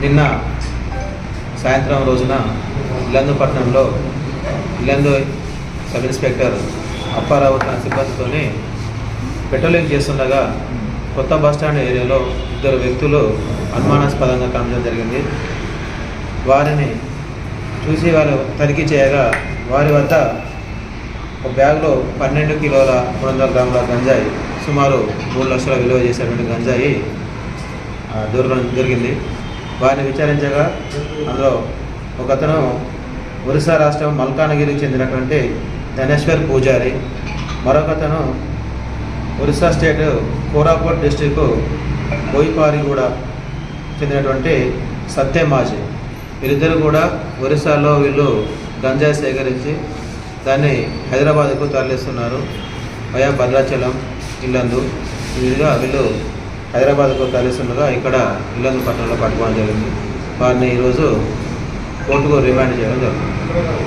నిన్న సాయంత్రం రోజున ఇల్లందుపట్నంలో ఇల్లందు సబ్ ఇన్స్పెక్టర్ అప్పారావు తన సిబ్బందితోని పెట్రోలింగ్ చేస్తుండగా కొత్త బస్టాండ్ ఏరియాలో ఇద్దరు వ్యక్తులు అనుమానాస్పదంగా కనడం జరిగింది. వారిని చూసి వారు తనిఖీ చేయగా వారి వద్ద ఒక బ్యాగ్లో పన్నెండు కిలోల మూడు వందల గ్రాముల గంజాయి సుమారు మూడు లక్షల విలువ చేసేటువంటి గంజాయి ఆ, దొరకడం జరిగింది. వారిని విచారించగా అందులో ఒకతను ఒరిస్సా రాష్ట్రం మల్కానగిరికి చెందినటువంటి ధనేశ్వర్ పూజారి మరొకతను ఒరిస్సా స్టేట్ కోరాపుట్ డిస్టిక్ బోయిపారిగూడ చెందినటువంటి సత్యమాజీ వీరిద్దరు కూడా ఒరిస్సాలో వీళ్ళు గంజాయి సేకరించి దాన్ని హైదరాబాద్కు తరలిస్తున్నారు. వయా భద్రాచలం ఇల్లందు. ఈ విధంగా వీళ్ళు హైదరాబాద్కు తరలిస్తుండగా ఇక్కడ ఇల్లందు పట్టణంలో పట్టుకోవడం జరిగింది. వారిని ఈరోజు కోర్టుకు రిమాండ్ చేయడం జరుగుతుంది.